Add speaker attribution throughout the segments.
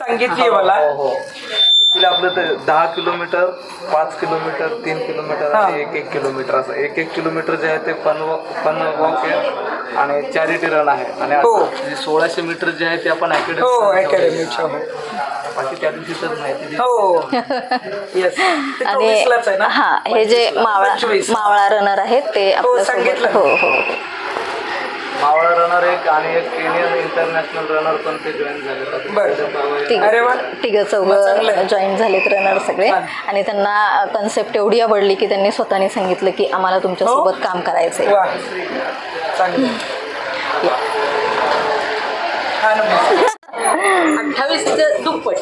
Speaker 1: सांगितली मला.
Speaker 2: ऍक्च्युली आपलं ते दहा किलोमीटर पाच किलोमीटर तीन किलोमीटर
Speaker 1: हा.
Speaker 2: आणि एक एक किलोमीटर असं. एक एक किलोमीटर जे आहे ते फन फन वॉक आहे आणि चॅरिटी रन आहे. आणि
Speaker 1: हो.
Speaker 2: आता जे सोळाशे मीटर जे आहे ते आपण
Speaker 1: हो अकॅडमीच्या हो
Speaker 2: बाकी त्या दिवशी तर माहिती दिली.
Speaker 1: हो. येस
Speaker 3: आणि हा हे जे मावळा
Speaker 1: पंचवीस.
Speaker 3: मावळा रनर आहेत ते आपल्या
Speaker 1: सांगितलं.
Speaker 3: हो हो.
Speaker 2: मावळा रनर एक आणि एक केनियन इंटरनॅशनल रनर पण ते जॉईन झाले.
Speaker 1: बरं.
Speaker 3: तिघ
Speaker 1: अरे वा.
Speaker 3: तिघ चौघ
Speaker 1: आहे.
Speaker 3: जॉईन झालेत रनर सगळे. आणि त्यांना कन्सेप्ट एवढी आवडली की त्यांनी स्वतःने सांगितलं की आम्हाला तुमच्या
Speaker 1: हो?
Speaker 3: काम
Speaker 1: नमस्कार
Speaker 4: अठ्ठावीस दुप्पट.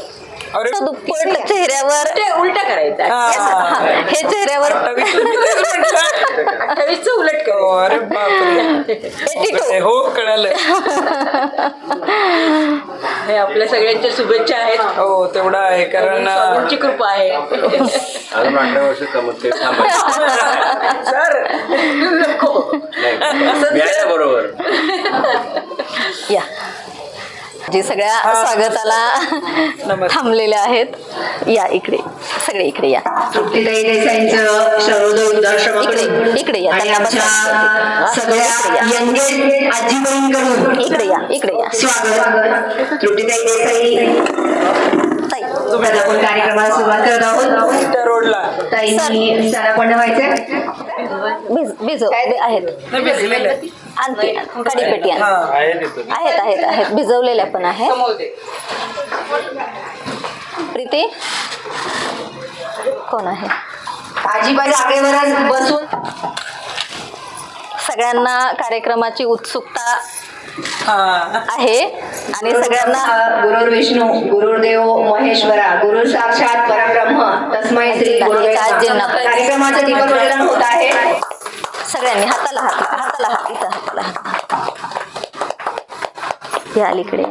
Speaker 3: दुप्पट चेहऱ्यावर.
Speaker 4: उलट करायचं
Speaker 1: हा.
Speaker 3: चेहऱ्यावर.
Speaker 1: अठ्ठावीस
Speaker 4: उलट करायचं
Speaker 1: हो, अरे बापरे
Speaker 3: 82.
Speaker 1: हो कळालं.
Speaker 4: हे आपल्या सगळ्यांच्या शुभेच्छा आहेत.
Speaker 1: हो तेवढा आहे कारण
Speaker 4: स्वामींची कृपा आहे.
Speaker 5: अजून अठरा वर्ष कमत ते
Speaker 1: सर.
Speaker 4: नको.
Speaker 5: बरोबर.
Speaker 3: या. जी सगळ्या स्वागताला. थांबलेल्या आहेत. या इकडे सगळे इकडे या. इकडे इकडे या. इकडे या. इकडे या
Speaker 6: स्वागत. आपण कार्यक्रमाला सुरुवात करत आहोत.
Speaker 1: रोडला.
Speaker 6: ताईंनी सरापण व्हायचं
Speaker 3: आहेत. आणते. कढीपेटी आण
Speaker 1: हा
Speaker 2: आहे तिथं
Speaker 3: आहेत. आहेत आहेत भिजवलेल्या पण आहेत. प्रीती? कोण आहे?
Speaker 6: आजीबाई जागेवरच बसून.
Speaker 3: सगळ्यांना कार्यक्रमाची उत्सुकता
Speaker 1: हा.
Speaker 3: आहे आणि सगळ्यांना
Speaker 6: गुरुर विष्णू गुरुर्देव महेश्वरा गुरु साक्षात परब्रह्म तस्मै श्री गुरुवे नमः.
Speaker 3: आजींना.
Speaker 6: कार्यक्रमाचं होत आहे.
Speaker 3: सगळ्यांनी हाताला हात हाताला हात इथं हाताला हात या अलीकडे.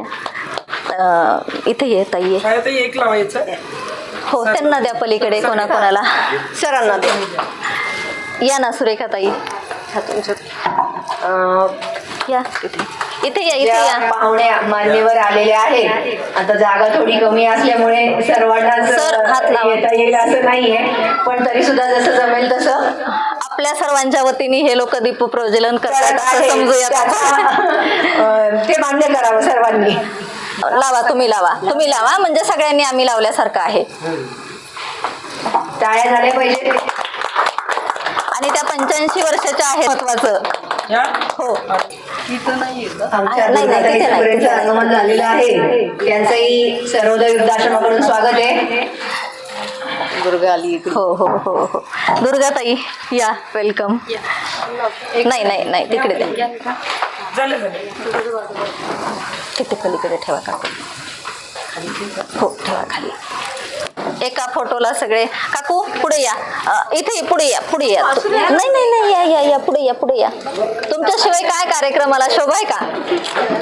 Speaker 3: इथे ये ताई ये.
Speaker 1: काय ते एक लावायचं.
Speaker 3: हो त्यांना द्या पलीकडे कोणा कोणाला. सरांना द्या. या ना सुरेखा ताई.
Speaker 6: अं,
Speaker 3: या. इथे. इथे या इथे या
Speaker 6: पाहुण्या मान्यवर आलेल्या आहेत. आता जागा थोडी कमी असल्यामुळे सर्वांनाच
Speaker 3: सर, हात लावा.
Speaker 6: येता येईल असं नाहीये. पण तरी सुद्धा जसं जमेल तसं
Speaker 3: आपल्या सर्वांच्या वतीने हे लोक दीप प्रज्वलन करतात
Speaker 6: करत
Speaker 3: असं
Speaker 6: आहे. अं, ते मान्य करावं सर्वांनी.
Speaker 3: लावा तुम्ही लावा. तुम्ही लावा म्हणजे सगळ्यांनी आम्ही लावल्यासारखं आहे.
Speaker 6: टाळ्या झाल्या पाहिजे
Speaker 3: आणि त्या पंच्याऐंशी वर्षाच्या आहेत. महत्वाचं.
Speaker 1: या?
Speaker 3: हो.
Speaker 6: आगमन झालेलं आहे. त्यांचंही सर्वोदय वृद्धाश्रमाकडून स्वागत आहे.
Speaker 4: दुर्गा आली इकडे.
Speaker 3: हो हो हो हो. दुर्गाताई या. वेलकम नाही नाही नाही तिकडे द्या तिथे पलीकडे ठेवा काकू हो ठेवा खाली. एका फोटोला सगळे काकू पुढे या. अ, इथे पुढे या पुढे या. तू- नाही नाही नाही या या या पुढे या पुढे या. तुमच्याशिवाय काय कार्यक्रमाला शोभा आहे का?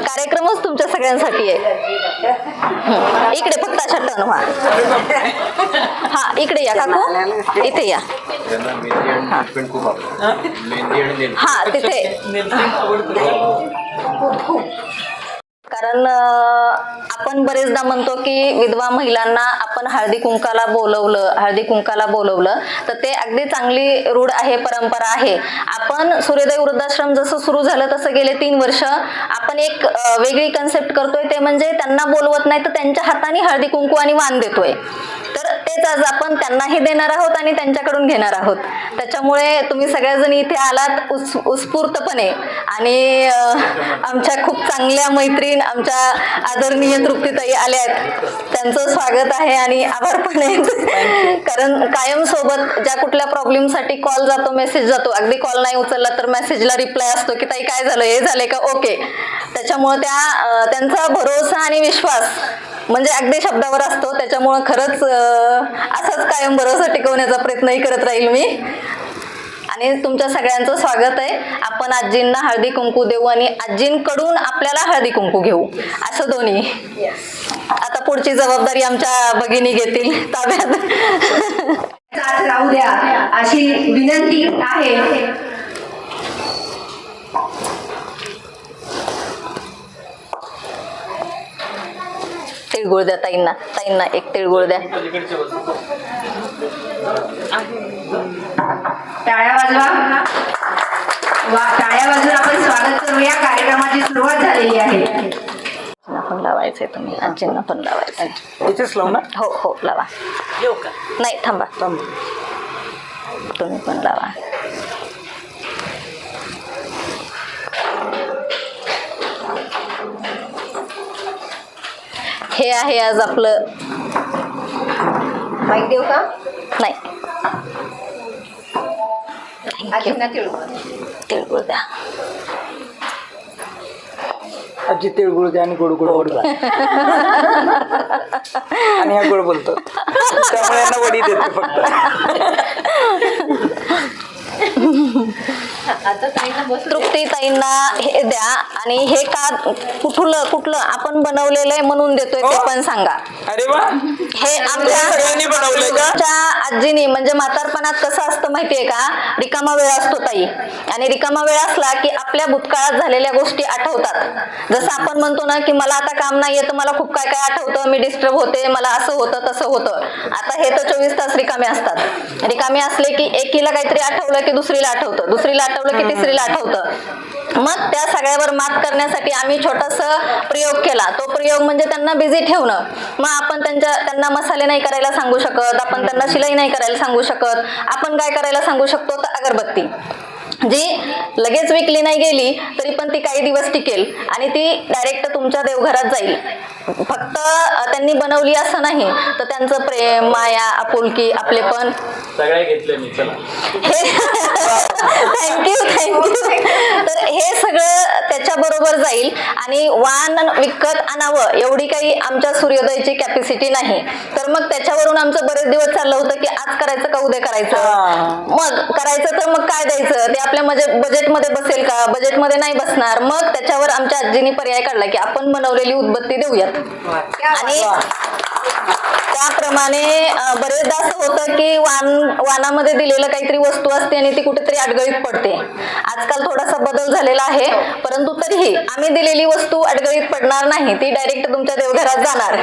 Speaker 3: कार्यक्रमच तुमच्या सगळ्यांसाठी आहे. हं. इकडे फक्त अशा टर्न व्हा. हा इकडे या काकू. इथे या.
Speaker 5: त्यांना मेहंदी आणि ट्रीटमेंट खूप आवडतं. मेहंदी आणि नेल
Speaker 3: हा तिथे कारण आपण बरेचदा म्हणतो की विधवा महिलांना आपण हळदी कुंकाला बोलवलं हळदी कुंकाला बोलवलं तर ते अगदी चांगली रूढ आहे परंपरा आहे. आपण सूर्योदय वृद्धाश्रम जसं सुरू झालं तसं गेले तीन वर्ष आपण एक वेगळी कन्सेप्ट करतोय ते म्हणजे त्यांना बोलवत नाही तर त्यांच्या हाताने हळदी कुंकू आणि वाण देतोय. तर तेच आज आपण त्यांनाही देणार आहोत आणि त्यांच्याकडून घेणार आहोत. त्याच्यामुळे तुम्ही सगळ्याजण इथे आलात उस उत्स्फूर्तपणे. आणि आमच्या खूप चांगल्या मैत्रीण आमच्या आदरणीय तृप्तीताई आल्या आहेत. त्यांचं स्वागत आहे आणि आभार पण आहेत. कारण कायम सोबत ज्या कुठल्या प्रॉब्लेमसाठी कॉल जातो मेसेज जातो अगदी कॉल नाही उचलला तर मेसेजला रिप्लाय असतो की ताई काय झालं? हे झाले का? ओके. त्याच्यामुळे त्या त्यांचा भरोसा आणि विश्वास म्हणजे अगदी शब्दावर असतो. त्याच्यामुळं खरंच असाच कायम भरोसा टिकवण्याचा प्रयत्नही करत राहील मी. आणि तुमच्या सगळ्यांचं स्वागत आहे. आपण आजींना हळदी कुंकू देऊ आणि आजींकडून आपल्याला हळदी कुंकू घेऊ. असं दोन्ही. आता पुढची जबाबदारी आमच्या भगिनी घेतील ताब्यात.
Speaker 6: राहू द्या. अशी विनंती आहे.
Speaker 3: तिळगुळ द्या ताईंना. ताईंना एक तिळगुळ द्या.
Speaker 6: टाळ्या वाजवा. वा टाळ्या वाजून आपण स्वागत करूया. कार्यक्रमाची सुरुवात झालेली आहे.
Speaker 3: पण लावायचंय तुम्ही. आजींना पण लावायचंय.
Speaker 1: इथेच लावू ना?
Speaker 3: हो हो लावा.
Speaker 1: येऊ का?
Speaker 3: नाही थांबा.
Speaker 1: थांब.
Speaker 3: तुम्ही पण लावा. हे आहे आज आपलं.
Speaker 6: माहिती देऊ का?
Speaker 3: नाही.
Speaker 6: तिळगुळ.
Speaker 3: तिळगुळ द्या.
Speaker 1: आजी तिळगुळ द्या आणि गोड गोड ओढ आणि हा गोड बोलतो त्यामुळे यांना वडी देते फक्त.
Speaker 3: तृप्ती ताईंना हे द्या. आणि हे का कुठलं कुठलं आपण बनवलेलं आहे म्हणून देतोय ते
Speaker 1: हो.
Speaker 3: पण सांगा.
Speaker 1: अरे वा.
Speaker 3: हे आमच्या
Speaker 1: सगळ्यांनी बनवलंय का?
Speaker 3: आमच्या आजीनी म्हणजे म्हातारपणात कसं असतं माहितीये का? रिकामा वेळ असतो ताई. आणि रिकामा वेळ असला की आपल्या भूतकाळात झालेल्या गोष्टी आठवतात. जसं आपण म्हणतो ना की मला आता काम नाहीये तर मला खूप काय काय आठवतं मी डिस्टर्ब होते मला असं होतं तसं होतं. आता हे तर चोवीस तास रिकामे असतात. रिकामे असले की एकीला काहीतरी आठवलं की दुसरीला आठवतं दुसरीला आठवलं की तिसरीला आठवतं. मग त्या सगळ्यावर मात करण्यासाठी आम्ही छोटस प्रयोग केला. तो प्रयोग म्हणजे त्यांना बिझी ठेवणं. मग आपण त्यांच्या त्यांना मसाले नाही करायला सांगू शकत आपण त्यांना शिलाई नाही करायला सांगू शकत. आपण काय करायला सांगू शकतो? तर अगरबत्ती. जी लगेच विकली नाही गेली तरी पण ती काही दिवस टिकेल आणि ती डायरेक्ट तुमच्या देवघरात जाईल. फक्त त्यांनी बनवली असं नाही तर त्यांचं प्रेम माया आपुलकी आपले पण.
Speaker 5: सगळे घेतले मी चला.
Speaker 3: थँक्यू थँक्यू तर हे सगळं त्याच्या बरोबर जाईल. आणि वाण विकत आणावं एवढी काही आमच्या सूर्योदयची कॅपॅसिटी नाही. तर मग त्याच्यावरून आमचं बरेच दिवस चाललं होतं की आज करायचं का उद्या करायचं?
Speaker 1: हा.
Speaker 3: मग करायचं तर मग काय द्यायचं? ते आपल्या म्हणजे बजेटमध्ये बसेल का? बजेटमध्ये नाही बसणार. मग त्याच्यावर आमच्या आजीनी पर्याय काढला की आपण बनवलेली उदबत्ती देऊयात. आणि त्याप्रमाणे बरेचदा असं होतं की वान वानामध्ये दिलेलं काहीतरी वस्तू असते आणि ती कुठेतरी अडगळीत पडते. आजकाल थोडासा बदल झालेला आहे परंतु तरीही आम्ही दिलेली वस्तू अडगळीत पडणार नाही ती डायरेक्ट तुमच्या देवघरात जाणार.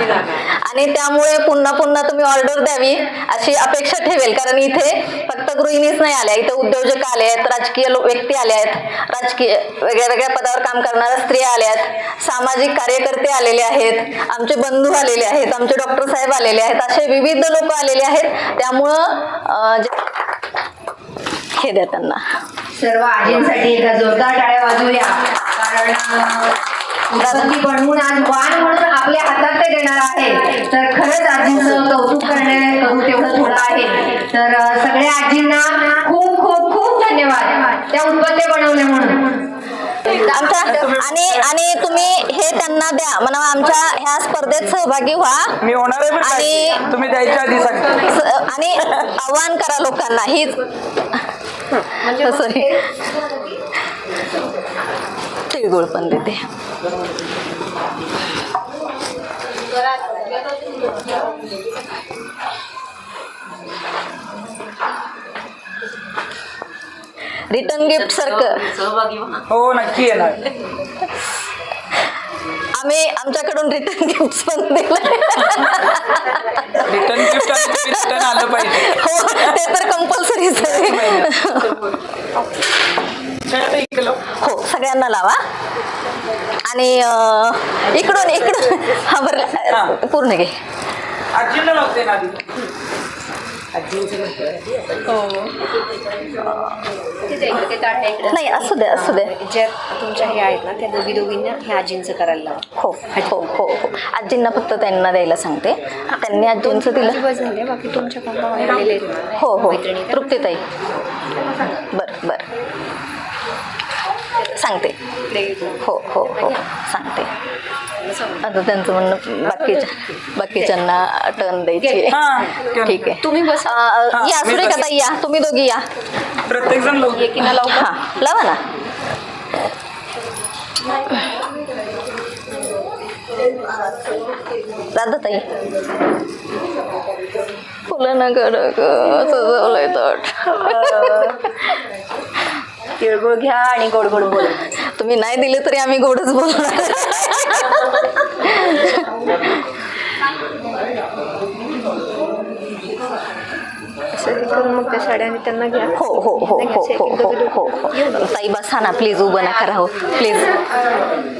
Speaker 3: आणि त्यामुळे पुन्हा पुन्हा तुम्ही ऑर्डर द्यावी अशी अपेक्षा ठेवेल. कारण इथे फक्त गृहिणीच नाही आल्या इथे उद्योजक आले आहेत राजकीय व्यक्ती आल्या आहेत राजकीय वेगळ्या वेगळ्या पदावर काम करणाऱ्या स्त्रिया आल्या आहेत सामाजिक कार्यकर्ते आलेले आहेत आमचे बंधू आलेले आहेत आमचे डॉक्टर साहेब आलेले आहेत. असे विविध लोक आलेले आहेत. त्यामुळं हे द्या त्यांना.
Speaker 6: सर्व आजींसाठी एका जोरदार टाळ्या वाजवूया कारण बनवून आज वाण म्हणून आपल्या हातात ते देणार आहे. तर खरंच आजींचं कौतुक करणे करू तेवढं थोडं आहे. तर सगळ्या आजींना खूप खूप खूप धन्यवाद. त्या उत्पन्न बनवले म्हणून.
Speaker 3: आमच्या आणि आणि तुम्ही हे त्यांना द्या. म्हणा आमच्या ह्या स्पर्धेत सहभागी व्हा.
Speaker 1: मी होणार आहे बरं
Speaker 3: आणि-?
Speaker 1: तुम्ही द्यायच्या आधी
Speaker 3: स- आणि आव्हान करा लोकांना. हीच. सॉरी. तिळगुळ पण देते. रिटर्न गिफ्ट सारखं.
Speaker 4: सहभागी व्हा.
Speaker 1: हो नक्की येणार.
Speaker 3: आम्ही आमच्याकडून रिटर्न गिफ्ट पण दिलं.
Speaker 1: रिटर्न गिफ्ट रिटर्न आलं पाहिजे.
Speaker 3: हो ते तर कंपल्सरीच आहे
Speaker 1: किलो
Speaker 3: हो सगळ्यांना लावा. आणि अं, इकडून इकडून. हा बरं. पूर्ण घे.
Speaker 1: आजीला लावते ना आधी.
Speaker 3: नाही असू दे असू दे.
Speaker 7: ज्या तुमच्या हे आहेत ना त्या दोघी दोघींना ह्या आजींचं करायला लावा.
Speaker 3: हो हो हो हो. आजींना फक्त त्यांना द्यायला सांगते. त्यांनी आजींचं दिलं.
Speaker 7: झाले बाकी तुमच्या ना
Speaker 3: हो हो. तृप्तीताई. बर बर. सांगते. हो हो हो. सांगते. आता त्यांचं म्हणणं बाकीच्या बाकीच्यांना टर्न द्यायची
Speaker 1: हा
Speaker 3: ठीक आहे.
Speaker 7: तुम्ही बसा.
Speaker 3: अं,
Speaker 1: हा,
Speaker 3: या
Speaker 1: मी
Speaker 3: सुरेखा
Speaker 1: बस-
Speaker 3: ताई या. तुम्ही दोघी या.
Speaker 1: प्रत्येक जण लावू
Speaker 7: एकीना लावू. का?
Speaker 3: हा लावा ना. दादा ताई. फुलं ना कडक सजवलंय तट.
Speaker 7: तिळगुळ घ्या आणि गोड गोड बोल.
Speaker 3: तुम्ही नाही दिले तरी आम्ही गोडच बोलणार.
Speaker 7: मग त्या साड्या आणि त्यांना घ्या.
Speaker 3: हो हो हो हो हो हो हो. हो ताई बसा ना प्लीज उभं नका राहू. प्लीज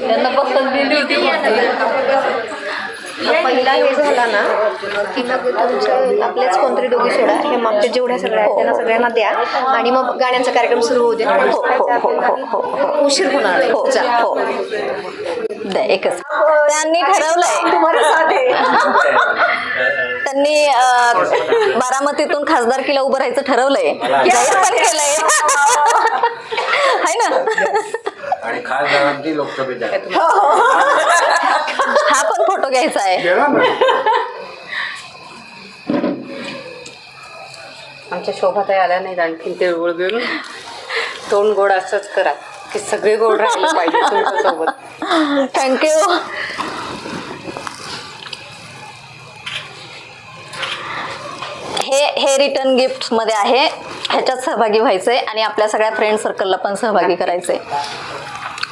Speaker 4: त्यांना पसंत दिली होती.
Speaker 7: पहिला हे झाला ना की मग तुमचं आपलेच कोणतरी दोघी सोडा हे मागच्या जेवढ्या सगळ्या आहेत त्यांना सगळ्यांना द्या. आणि मग गाण्यांचा कार्यक्रम सुरू होऊ दे.
Speaker 3: हो हो हो
Speaker 7: उशीर होणार आहे.
Speaker 3: हो. हो. द्या एकच. त्यांनी ठरवलंय. त्यांनी अं, बारामतीतून खासदारकीला उभं राहायचं ठरवलंय. जाहीर पण केलंय. है ना?
Speaker 5: आणि खास गावांची लोकसभेत आहे.
Speaker 3: हा पण फोटो घ्यायचा आहे.
Speaker 4: आमच्या शोभाताई आल्या नाहीत आणखीन तिळगुळ घेऊन. तोंड गोड असंच करा की सगळे गोड राहिले पाहिजे तुमच्यासोबत
Speaker 3: थँक्यू हे हे रिटर्न गिफ्टमध्ये आहे. ह्याच्यात सहभागी व्हायचंय आणि आपल्या सगळ्या फ्रेंड सर्कलला पण सहभागी करायचंय.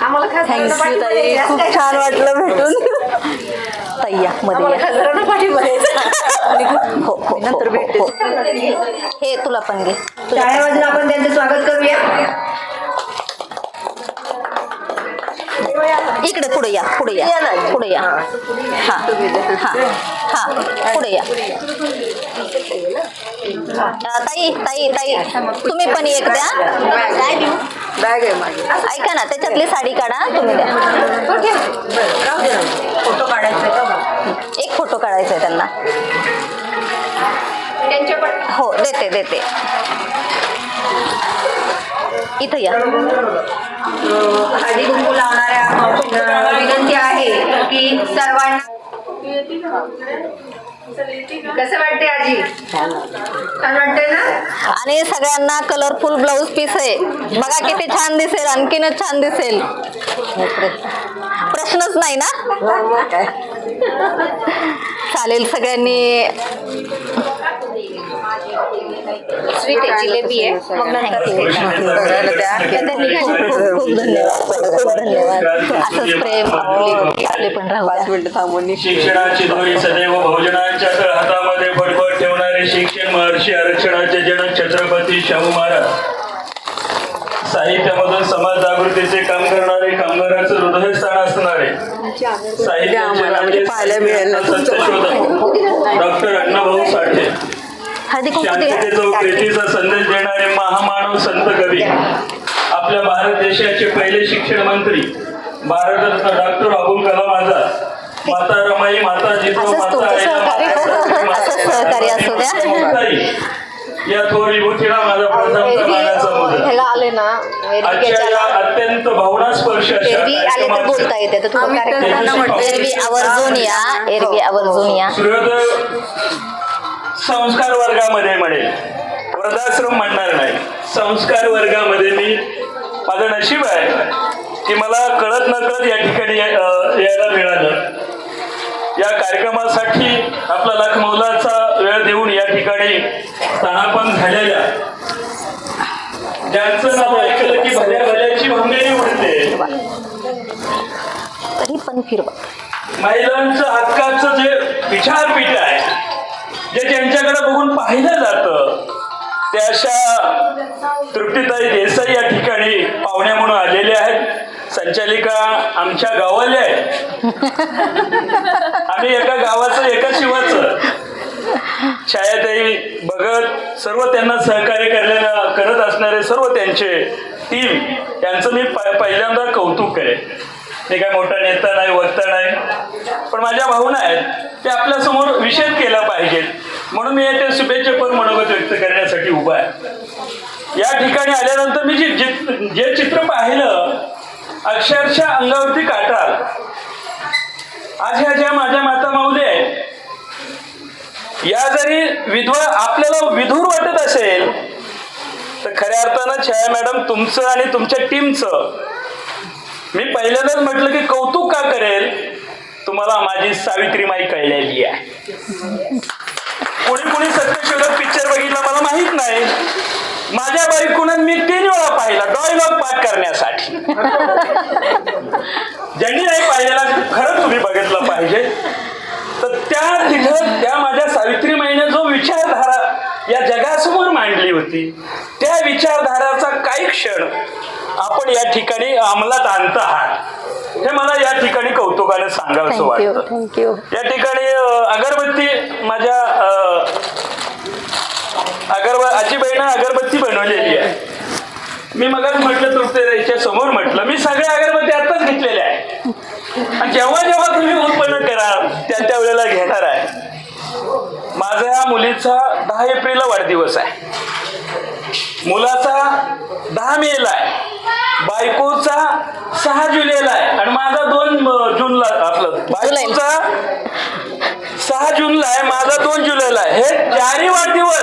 Speaker 6: खासदारांना
Speaker 3: थँक्यू
Speaker 6: पाठिंबा
Speaker 3: ताई. खूप छान वाटलं भेटून. ताई या मध्ये.
Speaker 6: खासदारांना पाठिंबा द्यायचा.
Speaker 3: हो हो नंतर भेटते. हे तुला पण घे.
Speaker 6: टाळ्या वाजून आपण त्यांचं स्वागत करूया.
Speaker 3: इकडे पुढे या पुढे या पुढे या हा हा. हा पुढे या. ताई ताई ताई तुम्ही पण एक द्या.
Speaker 4: बॅग आहे माझी.
Speaker 3: ऐका ना त्याच्यातली साडी काढा तुम्ही द्या.
Speaker 4: फोटो काढायचा का
Speaker 3: एक फोटो काढायचा आहे त्यांना. हो देते देते. इथं या.
Speaker 6: हळदी कुंकू लावणाऱ्या विनंती आहे की सर्वांना कसं वाटते आजी? छान वाटते ना?
Speaker 3: आणि सगळ्यांना कलरफुल ब्लाऊज पीस आहे. बघा किती छान दिसेल आणखीनच छान दिसेल. प्रश्नच नाही ना? चालेल सगळ्यांनी.
Speaker 7: स्वीट आहे जिलेबी आहे. मग नंतर
Speaker 3: खूप खूप खूप धन्यवाद. खूप धन्यवाद. असंच प्रेम आपले आपले पण राहू द्या.
Speaker 4: मिनिट थांबून
Speaker 8: शिक्षणाची सदैव बहुजनांच्या हातामध्ये फडफड ठेवणारे शिक्षण महर्षी आरक्षणाचे जनक छत्रपती शाहू महाराज. साहित्यामधून समाज जागृतीचे काम करणारे कामगारांचं हृदयस्थान असणारे
Speaker 4: आम्हाला म्हणजे
Speaker 8: डॉक्टर अण्णाभाऊ साठे.
Speaker 3: हळदी कुंकू
Speaker 8: शांततेचा प्रीतीचा संदेश देणारे महामानव संत कवी आपल्या भारत देशाचे पहिले शिक्षण मंत्री भारतरत्न डॉक्टर अबुल कलाम आझाद माता रमाई माता
Speaker 3: असंच
Speaker 8: माता
Speaker 3: असू द्या.
Speaker 8: माताई, या थोर विभूतीला माझा प्रथम मानाचा
Speaker 7: आले ना
Speaker 8: अत्यंत भावनास्पर्श अशा
Speaker 7: एरवी आले तर
Speaker 8: कार्यक्रमाचं
Speaker 7: बोलता येते तर थोडं कार्यक्रम
Speaker 3: एरवी आवर्जून या एरवी आवर्जून या.
Speaker 8: संस्कार वर्गामध्ये म्हणेल वृद्धाश्रम म्हणणार नाही. संस्कार वर्गामध्ये मी माझं नशीब आहे की मला कळत नकळत या ठिकाणी यायला मिळालं. या कार्यक्रमासाठी आपला लाख मौलाचा वेळ देऊन या ठिकाणी स्थानापन्न झालेल्या. ज्यांचं नाव ऐकलं की भल्या भल्याची भंगेरी उडते
Speaker 3: तरी पण फिरवा.
Speaker 8: महिलांचं हक्काचं जे विचारपीठ आहे जे ज्यांच्याकडे बघून पाहिलं जातं ते अशा तृप्तीताई देसाई या ठिकाणी पाहुण्या म्हणून आलेल्या आहेत. संचालिका आमच्या गावाल्या आहेत. आम्ही एका गावाचं एका शिवाचं. छायाताई भगत सर्व त्यांना सहकार्य करण्याला करत असणारे सर्व त्यांचे टीम यांचं मी पहिल्यांदा कौतुक करेन मी काय मोठा नेता नाही वक्ता नाही पण माझ्या भावना आहेत. ते आपल्यासमोर विषद केला पाहिजेत म्हणून मी याच्या शुभेच्छापर मनोगत व्यक्त करण्यासाठी उभा आहे. या ठिकाणी आल्यानंतर मी जे जे- चित्र पाहिलं अक्षरशः अंगावरती काटा आज ह्या ज्या माझ्या माता माऊली आहेत या जरी विधवा आपल्याला विधूर वाटत असेल तर खऱ्या अर्थानं छाया मॅडम तुमचं आणि तुमच्या टीमचं मी पहिल्यांदाच म्हटलं की कौतुक का करेल? तुम्हाला माझी सावित्री माई कळलेली आहे. कोणी कोणी सत्यशोधक पिक्चर बघितला मला माहीत नाही. माझ्या बायकोनं मी तीन वेळा पाहिला डॉयलॉग पाठ करण्यासाठी. ज्यांनी नाही पाहिलेला खरंच तुम्ही बघितलं पाहिजे. तर त्या तिथं त्या माझ्या सावित्री माईने जो विचारधारा या जगासमोर मांडली होती त्या विचारधाराचा काही क्षण आपण या ठिकाणी अंमलात आणत आहात. हे मला या ठिकाणी कौतुकाने सांगावं वाटतं.
Speaker 3: थँक्यू
Speaker 8: या ठिकाणी अगरबत्ती माझ्या अगरब आजीबाईनं अगरबत्ती बनवलेली आहे. मी मगच म्हटलं तृप्तीच्या समोर म्हटलं मी सगळ्या अगरबत्ती आत्ताच घेतलेल्या आहे. आणि जेव्हा जेव्हा तुम्ही उत्पन्न कराल त्या त्या वेळेला घेणार आहे. माझ्या या मुलीचा दहा एप्रिलला वाढदिवस आहे. मुलाचा दहा मेला आहे. बायकोचा सहा जुलैला आहे. आणि माझा दोन जूनला आपलं. बायकोचा सहा जूनला आहे माझा दोन जुलैला आहे. हे चारही वाढदिवस.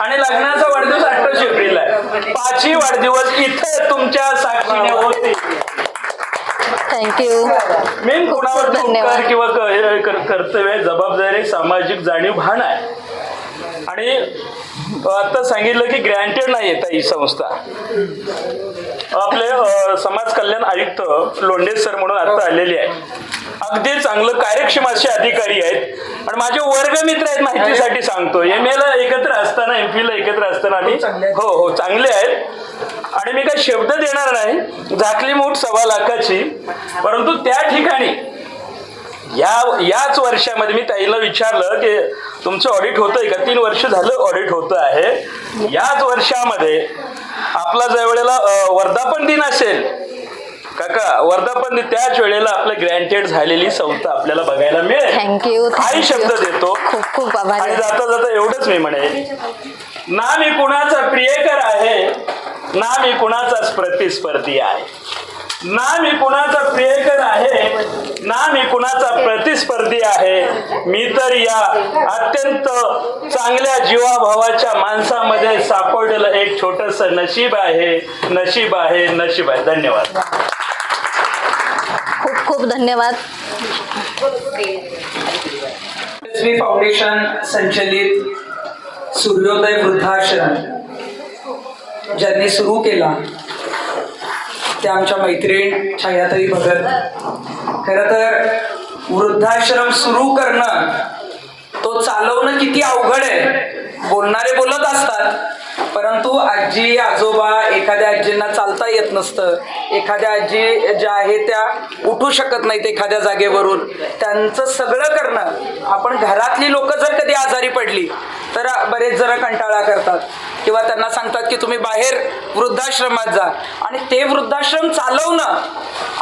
Speaker 8: आणि लग्नाचा वाढदिवस अठराशे एप्रिलला आहे. पाचही वाढदिवस इथे तुमच्या साक्षीने होते
Speaker 3: थँक्यू
Speaker 8: मेन कोणावर
Speaker 3: खूप धन्यवाद.
Speaker 8: उपकार किंवा क- कर- कर्तव्य जबाबदारी सामाजिक जाणीव भान आहे. आणि आता सांगितलं की ग्रँटेड नाही येत ही संस्था. आपले समाज कल्याण आयुक्त लोंढे सर म्हणून आता आलेले आहे अगदी चांगलं कार्यक्षम असे अधिकारी आहेत. आणि माझे वर्गमित्र आहेत माहितीसाठी सांगतो एम ला एकत्र असताना एम ला एकत्र असताना आम्ही हो हो चांगले आहेत. आणि मी काही शब्द देणार नाही. झाकली मूठ सव्वा लाखाची. परंतु त्या ठिकाणी या याच वर्षामध्ये मी ताईला विचारलं की तुमचं ऑडिट होतंय का? तीन वर्ष झालं ऑडिट होतं आहे. याच वर्षामध्ये आपला ज्या वेळेला वर्धापन दिन असेल काका वर्धापन दिन त्याच वेळेला आपलं ग्रँटेड झालेली संस्था आपल्याला बघायला मिळेल.
Speaker 3: थँक्यू
Speaker 8: हाही शब्द देतो.
Speaker 3: खूप खूप आभार
Speaker 8: आणि जाता जाता एवढंच मी म्हणेन. ना मी कुणाचा प्रियकर आहे ना मी कुणाचाच प्रतिस्पर्धी आहे. ना मी कुणाचा प्रियकर आहे ना मी कुणाचा प्रतिस्पर्धी आहे मी तर या अत्यंत चांगल्या जीवाभावाच्या माणसामध्ये सापडलेलं एक छोटस नशीब आहे नशीब आहे नशीब आहे. धन्यवाद.
Speaker 3: खूप खूप धन्यवाद.
Speaker 1: फाउंडेशन संचलित सूर्योदय वृद्धाश्रम ज्यांनी सुरू केला त्या आमच्या मैत्रीण छायाताई भगत खरं तर वृद्धाश्रम सुरू करणं तो चालवणं किती अवघड आहे. बोलणारे बोलत असतात. परंतु आजी आजोबा एखाद्या आजींना चालता येत नसतं. एखाद्या आजी ज्या आहेत त्या उठू शकत नाहीत एखाद्या जागेवरून. त्यांचं सगळं करणं. आपण घरातली लोक जर कधी आजारी पडली तर बरेच जण कंटाळा करतात. किंवा त्यांना सांगतात की तुम्ही बाहेर वृद्धाश्रमात जा. आणि ते वृद्धाश्रम चालवणं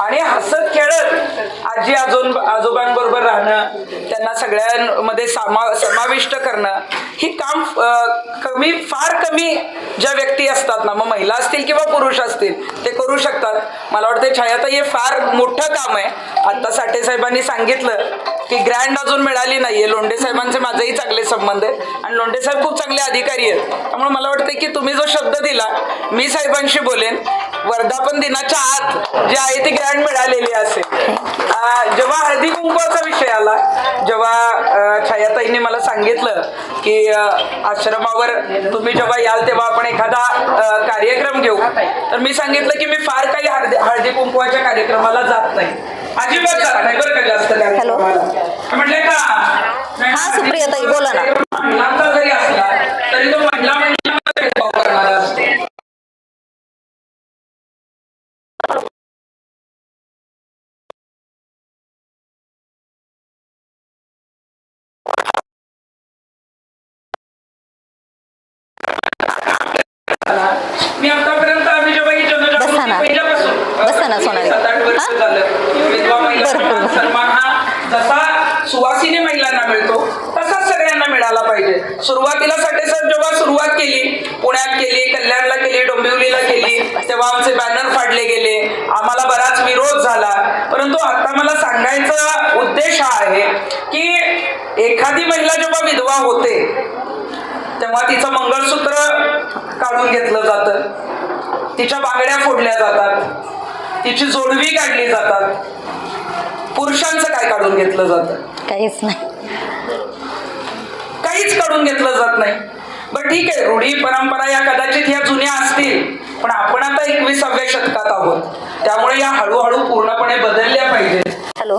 Speaker 1: आणि हसत खेळत आजी आजो आजोबांबरोबर राहणं त्यांना सगळ्यांमध्ये सामा समाविष्ट करणं ही काम कमी फार कमी ज्या व्यक्ती असतात ना मग महिला असतील किंवा पुरुष असतील ते करू शकतात. मला वाटतं छायात हे फार मोठं काम आहे. आत्ता साठे साहेबांनी सांगितलं की ग्रँड अजून मिळाली नाहीये. लोंढे साहेबांचे माझेही चांगले संबंध आहेत आणि लोंढे साहेब खूप चांगले अधिकारी आहेत. त्यामुळे मला वाटतं की तुम्ही जो शब्द दिला मी साहेबांशी बोलेन. वर्धापन दिनाच्या आत जी आहे ती ग्रँड मिळालेली असेल. जेव्हा हळदी कुंकवाचा विषय आला जेव्हा छायाताईंनी मला सांगितलं की आश्रमावर तुम्ही जेव्हा याल तेव्हा आपण एखादा कार्यक्रम घेऊ. तर मी सांगितलं की मी फार काही हळदी हळदी कुंकवाच्या कार्यक्रमाला जात नाही. अजिबात जात नाही बरं का जास्त कार्यक्रमाला म्हटले का?
Speaker 3: हा, सुप्रियाताई, बोला ना.
Speaker 1: महिलांचा जरी असला तरी तो महिला हा? झालं. विधवा महिला. सन्मान हा जसा सुवासिनी महिलांना मिळतो तसाच सगळ्यांना मिळाला पाहिजे. सुरुवातीला साठेसाहेब जेव्हा सुरुवात केली पुण्यात केली कल्याणला केली डोंबिवलीला केली तेव्हा आमचे बॅनर फाडले गेले. आम्हाला बराच विरोध झाला. परंतु आता मला सांगायचा उद्देश हा आहे की एखादी महिला जेव्हा विधवा होते तेव्हा तिचं मंगळसूत्र काढून घेतलं जातं. तिच्या बांगड्या फोडल्या जातात. तिची जोडवी काढली जातात. पुरुषांचं काय काढून घेतलं जातं?
Speaker 3: काहीच नाही.
Speaker 1: काहीच काढून घेतलं जात नाही. बरं ठीक आहे रूढी परंपरा या कदाचित ह्या जुन्या असतील पण आपण आता एकविसाव्या शतकात आहोत. त्यामुळे या हळूहळू पूर्णपणे बदलल्या पाहिजेत.
Speaker 3: हॅलो.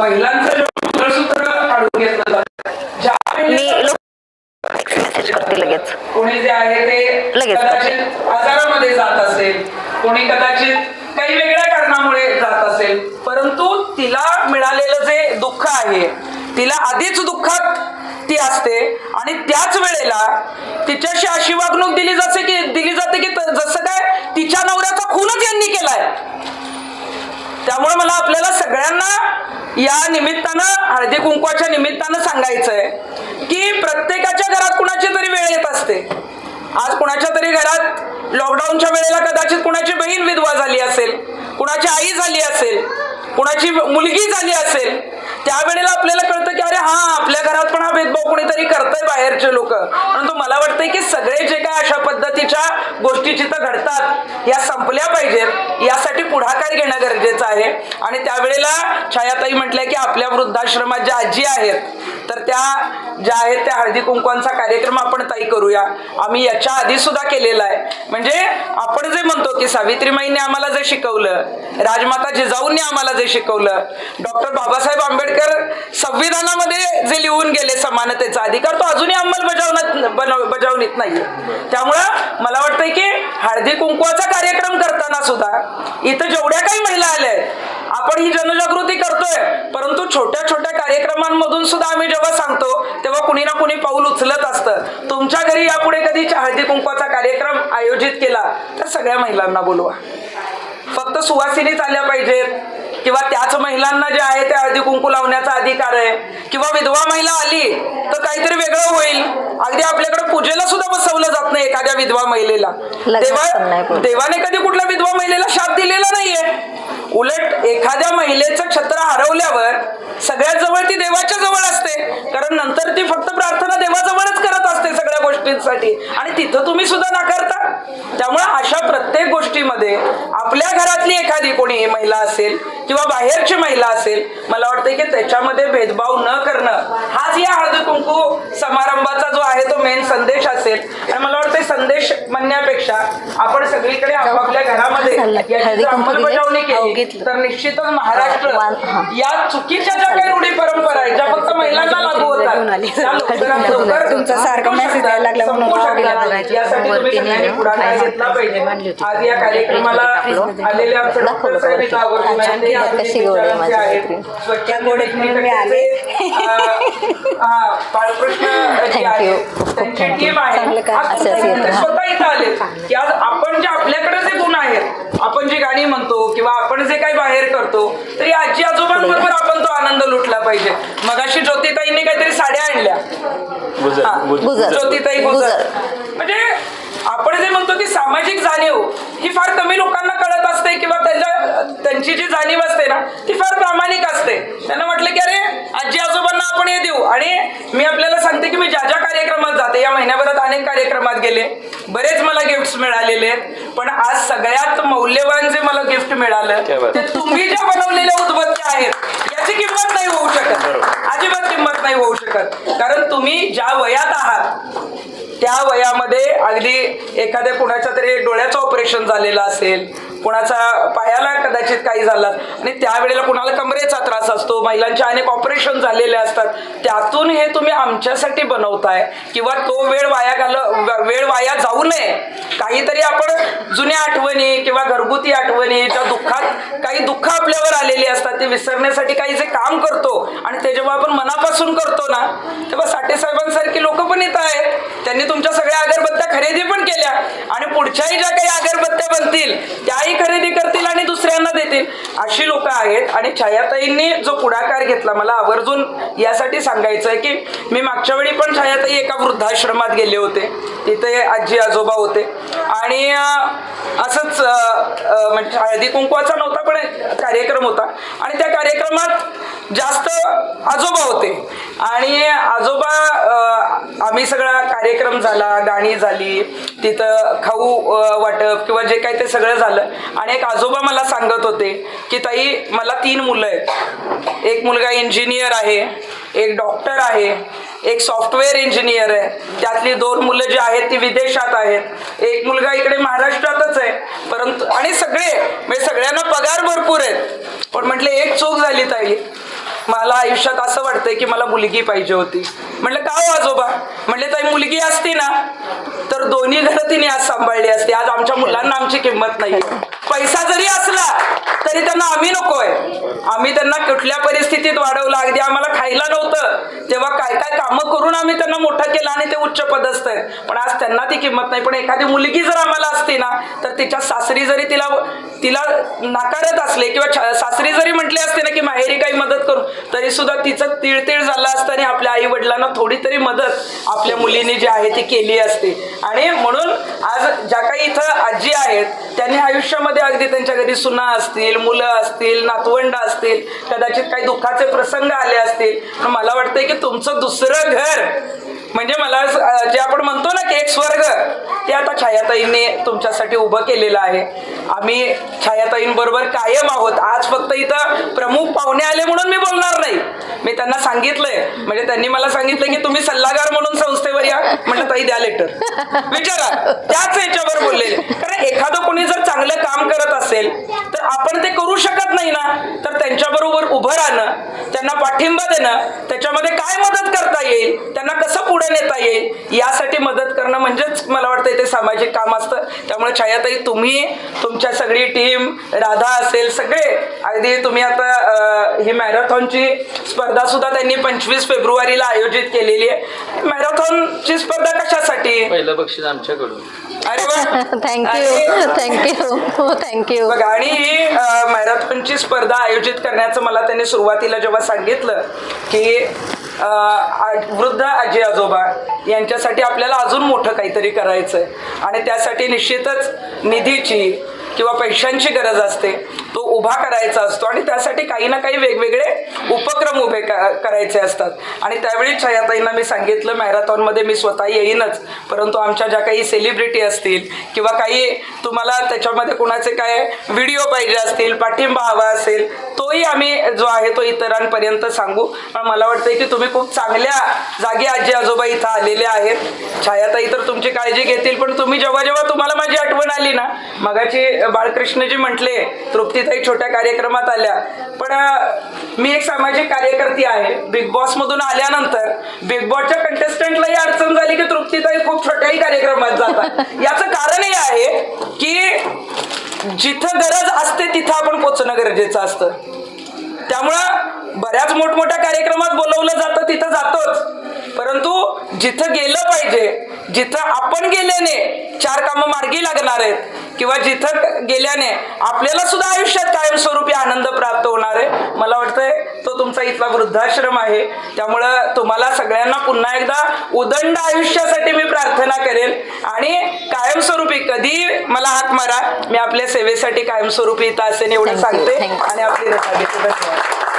Speaker 1: महिलांचं मंगळसूत्र काढून घेतलं जातं. ज्या
Speaker 3: मेसेज करते लगेच.
Speaker 1: कोणी जे आहे ते
Speaker 3: लगेच
Speaker 1: कदाचित आजारामध्ये जात असेल कोणी कदाचित काही वेगळ्या कारणामुळे जात असेल परंतु तिला मिळालेलं जे दुःख आहे तिला आधीच दुःखात ती असते आणि त्याच वेळेला तिच्याशी अशी वागणूक दिली जाते की दिली जाते की जसं काय तिच्या नवऱ्याचा खूनच यांनी केलाय. त्यामुळे मला आपल्याला सगळ्यांना या निमित्तानं हळदी कुंकवाच्या निमित्तानं सांगायचंय की प्रत्येकाच्या घरात कुणाची तरी वेळ येत असते. आज कुणाच्या तरी घरात लॉकडाऊनच्या वेळेला कदाचित कुणाची बहीण विधवा झाली असेल कुणाची आई झाली असेल कुणाची मुलगी झाली असेल त्यावेळेला आपल्याला कळतं की अरे हा आपल्या घरात पण हा भेदभाव कोणीतरी करतंय बाहेरचे लोक. परंतु मला वाटतंय की सगळे जे काय अशा पद्धतीच्या गोष्टी जिथं घडतात या संपल्या पाहिजेत. यासाठी पुढाकार घेणं गरजेचं आहे. आणि त्यावेळेला छायाताई म्हटल्या की आपल्या वृद्धाश्रमात ज्या आजी आहेत तर त्या ज्या आहेत त्या हळदी कुंकवांचा कार्यक्रम आपण ताई करूया. आम्ही याच्या आधी सुद्धा केलेला आहे. म्हणजे आपण जे म्हणतो की सावित्रीमाईने आम्हाला जे शिकवलं राजमाता जिजाऊंनी आम्हाला जे शिकवलं डॉक्टर बाबासाहेब आंबेडकर संविधानामध्ये जे लिहून गेले समानतेचा अधिकार तो अजूनही अंमलबजावण्यात बनव- बजावणीत नाहीये. त्यामुळं मला वाटतंय की हळदी कुंकवाचा कार्यक्रम करताना सुद्धा इथं जेवढ्या काही महिला आल्या आहेत आपण ही जनजागृती करतोय परंतु छोट्या छोट्या कार्यक्रमांमधून सुद्धा आम्ही जेव्हा सांगतो तेव्हा कुणी ना कुणी पाऊल उचलत असतं. तुमच्या घरी यापुढे कधी हळदी कुंकवाचा कार्यक्रम आयोजित केला तर सगळ्या महिलांना बोलवा. फक्त सुवासिनीच आल्या पाहिजेत. किंवा त्याच महिलांना जे आहे ते हळदी कुंकू लावण्याचा अधिकार आहे. किंवा विधवा महिला आली तर काहीतरी वेगळं होईल. अगदी आपल्याकडे पूजेला सुद्धा बसवलं जात नाही एखाद्या विधवा महिलेला. देवा. देवाने कधी कुठल्या विधवा महिलेला शाप दिलेला नाहीये. उलट एखाद्या महिलेचं छत्र हरवल्यावर सगळ्यात जवळ ती देवाच्या जवळ असते. कारण नंतर ती फक्त प्रार्थना देवाजवळच करत असते सगळ्या गोष्टींसाठी. आणि तिथं तुम्ही सुद्धा नाकारता. त्यामुळे अशा प्रत्येक गोष्टीमध्ये आपल्या घरातली एखादी कोणी महिला असेल किंवा बाहेरची महिला असेल मला वाटतं की त्याच्यामध्ये भेदभाव न करणं हाच या हळदी कुंकू समारंभाचा जो आहे तो मेन संदेश असेल आणि मला वाटतं संदेश म्हणण्यापेक्षा आपण सगळीकडे आपापल्या घरामध्ये? अंमलबजावणी
Speaker 3: हो,
Speaker 1: केली
Speaker 3: घेतलं.
Speaker 1: तर निश्चितच महाराष्ट्र
Speaker 3: हा.
Speaker 1: या चुकीच्या ज्या काही रूढी परंपरा आहेत ज्या फक्त महिलांना लागू होतात. यासाठी तुम्ही पुढाकार घेतला पाहिजे आज या कार्यक्रमाला आलेले आमचे डॉक्टर साहेब आवर्जून आहेत. ते आहेत. स्वच्छ मी आले बाळकृष्ण जी त्यांची. टीम आहे. आज. स्वतः इथं आले की आज आपण जे आपल्याकडे जे गुण आहेत आपण जी गाणी म्हणतो किंवा आपण जे काही बाहेर करतो तर या आजी आजोबांबरोबर आपण तो आनंद लुटला पाहिजे मगाशी ज्योतिताईंनी काहीतरी साड्या आणल्या हा,
Speaker 3: गुजर.
Speaker 1: ज्योतिताई गुजर
Speaker 3: गुजर.
Speaker 1: म्हणजे आपण जे म्हणतो की सामाजिक जाणीव ही फार कमी लोकांना कळत असते किंवा त्यांच्या त्यांची जी जाणीव असते ना ती फार प्रामाणिक असते. त्यांना म्हटलं की अरे आजी आजोबांना आपण हे देऊ. आणि मी आपल्याला सांगते की मी ज्या ज्या कार्यक्रमात जाते या महिन्याभरात अनेक कार्यक्रमात गेले. बरेच मला गिफ्ट मिळालेले आहेत. पण आज सगळ्यात मौल्यवान जे मला गिफ्ट मिळालं. ते तुम्ही ज्या बनवलेल्या उद्बत्त्या आहेत याची किंमत नाही होऊ शकत. अजिबात किंमत नाही होऊ शकत. कारण तुम्ही ज्या वयात आहात त्या वयामध्ये अगदी एखाद्या कुणाच्या तरी डोळ्याचं ऑपरेशन झालेला असेल. कुणाचा पायाला कदाचित काही झालं. आणि त्यावेळेला कुणाला कमरेचा त्रास असतो महिलांचे अनेक ऑपरेशन झालेले असतात. त्यातून हे तुम्ही आमच्यासाठी बनवताय किंवा तो वेळ वाया घाल वेळ वाया जाऊ नये. काहीतरी आपण जुन्या आठवणी किंवा घरगुती आठवणी ज्या दुःखात काही दुःख आपल्यावर आलेली असतात ते विसरण्यासाठी काही जे काम करतो आणि ते जेव्हा आपण मनापासून करतो ना तेव्हा साठे साहेबांसारखी लोक पण इथं आहेत. त्यांनी तुमच्या सगळ्या अगरबत्त्या खरेदी पण केल्या. आणि पुढच्याही ज्या काही अगरबत्त्या बनतील त्याही खरेदी करतील आणि दुसऱ्यांना देतील. अशी लोक आहेत. आणि छायाताईंनी जो पुढाकार घेतला मला आवर्जून यासाठी सांगायचं आहे की मी मागच्या वेळी पण छायाताई एका वृद्धाश्रमात गेले होते. तिथे आजी आजोबा होते. आणि असंच म्हणजे हळदी कुंकवाचा नव्हता पण कार्यक्रम होता. आणि त्या कार्यक्रमात जास्त आजोबा होते. आणि आजोबा आम्ही सगळा कार्यक्रम झाला गाणी झाली. तिथं खाऊ वाटप किंवा जे काही ते सगळं झालं. आणि एक आजोबा मला सांगत होते की ताई मला तीन मुलं आहेत. एक मुलगा इंजिनियर आहे एक डॉक्टर आहे एक सॉफ्टवेअर इंजिनियर आहे. त्यातली दोन मुलं जी आहेत ती विदेशात आहेत. एक मुलगा इकडे महाराष्ट्रातच आहे. परंतु आणि सगळे म्हणजे सगळ्यांना पगार भरपूर आहेत. पण म्हटले एक चूक झाली ताई. मला आयुष्यात असं वाटतंय की मला मुलगी पाहिजे होती. म्हटलं का हो आजोबा? म्हणले ताई मुलगी असती ना. तर दोन्ही घरं तिने आज सांभाळली असती. आज आमच्या मुलांना आमची किंमत नाही पैसा जरी असला तरी त्यांना आम्ही नकोय. आम्ही त्यांना कुठल्या परिस्थितीत वाढवलं? अगदी आम्हाला खायला नव्हतं. तेव्हा काय काय कामं करून आम्ही त्यांना मोठं केलं आणि ते उच्च पदस्थ आहेत. पण आज त्यांना ती किंमत नाही. पण एखादी मुलगी जर आम्हाला असती ना तर तिच्या सासरी जरी तिला तिला नाकारत असले किंवा सासरी जरी म्हटले असते ना की माहेरी काही मदत करू. तरी सुद्धा तिचं तिळतिळ झालं असतं आणि आपल्या आई वडिलांना थोडी तरी मदत आपल्या मुलीने जी आहे ती केली असते. आणि म्हणून आज ज्या काही इथं आजी आहेत त्यांनी आयुष्यामध्ये अगदी त्यांच्या घरी सुना असतील मुलं असतील नातवंड असतील कदाचित काही दुःखाचे प्रसंग आले असतील. मला वाटतंय की तुमचं दुसरं घर म्हणजे मला जे आपण म्हणतो ना की एक स्वर्ग ते आता छायाताईंनी तुमच्यासाठी उभं केलेलं आहे. आम्ही छायाताईंबरोबर कायम आहोत. आज फक्त इथं प्रमुख पाहुणे आले म्हणून मी बोलणार नाही. मी त्यांना सांगितलंय. म्हणजे त्यांनी मला सांगितलं की तुम्ही सल्लागार म्हणून संस्थेवर या. म्हटलं ताई द्या लेटर विचारा. त्याच याच्यावर बोललेले. कारण एखादं कोणी जर चांगलं काम करत असेल तर आपण ते करू शकत नाही ना. तर त्यांच्याबरोबर उभं राहणं त्यांना पाठिंबा देणं त्याच्यामध्ये काय मदत करता येईल त्यांना कसं पुढे नेता येईल यासाठी मदत करणं म्हणजेच मला वाटतं ते सामाजिक काम असतं. त्यामुळे छायाताई तुम्ही तुमच्या सगळी टीम राधा असेल सगळे अगदी तुम्ही आता ही मॅरेथॉनची स्पर्धा सुद्धा त्यांनी पंचवीस फेब्रुवारीला आयोजित केलेली आहे. मॅरेथॉनची स्पर्धा कशासाठी?
Speaker 5: पहिलं बक्षीस आमच्याकडून.
Speaker 1: अरे वा.
Speaker 3: थँक्यू थँक्यू हो थँक्यू
Speaker 1: बघा आणि ही अ, मॅरेथॉनची स्पर्धा आयोजित करण्याचं मला त्यांनी सुरुवातीला जेव्हा सांगितलं की अ, आ- वृद्ध आजी आजोबा यांच्यासाठी आपल्याला अजून मोठं काहीतरी करायचं आहे आणि त्यासाठी निश्चितच निधीची किंवा पैशांची गरज असते तो उभा करायचा असतो आणि त्यासाठी काही ना काही वेगवेगळे उपक्रम उभे क- करायचे असतात. आणि त्यावेळी छायाताईंना मी सांगितलं मॅरेथॉनमध्ये मी स्वतः येईनच परंतु आमच्या ज्या काही सेलिब्रिटी असतील किंवा काही तुम्हाला त्याच्यामध्ये कुणाचे काय व्हिडिओ पाहिजे असतील पाठिंबा हवा असेल तोही आम्ही जो आहे तो इतरांपर्यंत सांगू. पण मला वाटतंय की तुम्ही खूप चांगल्या जागी आजी आजोबा इथं आलेले आहेत. छायाताई तर तुमची काळजी घेतील पण तुम्ही जेव्हा जेव्हा तुम्हाला माझी आठवण आली ना मगाची बाळकृष्णजी म्हटले तृप्तीताई छोट्या कार्यक्रमात आल्या. पण मी एक सामाजिक कार्यकर्ती आहे. बिग बॉस मधून आल्यानंतर बिग बॉसच्या कंटेस्टंटलाही अडचण झाली की तृप्तीताई खूप छोट्याही कार्यक्रमात जातात. याचं कारण हे आहे की जिथं गरज असते तिथं आपण पोचणं गरजेचं असतं. त्यामुळं बऱ्याच मोठमोठ्या कार्यक्रमात बोलवलं जातं तिथं जातोच. परंतु जिथं गेलं पाहिजे जिथं आपण गेल्याने चार कामं मार्गी लागणार आहेत किंवा जिथं गेल्याने आपल्याला सुद्धा आयुष्यात कायमस्वरूपी आनंद प्राप्त होणार आहे मला वाटतंय तो तुमचा इथला वृद्धाश्रम आहे. त्यामुळं तुम्हाला सगळ्यांना पुन्हा एकदा उदंड आयुष्यासाठी मी प्रार्थना करेल. आणि कायमस्वरूपी कधी मला हाक मारा मी आपल्या सेवेसाठी कायमस्वरूपी इथं असेल एवढं सांगते. आणि आपली धन्यवाद.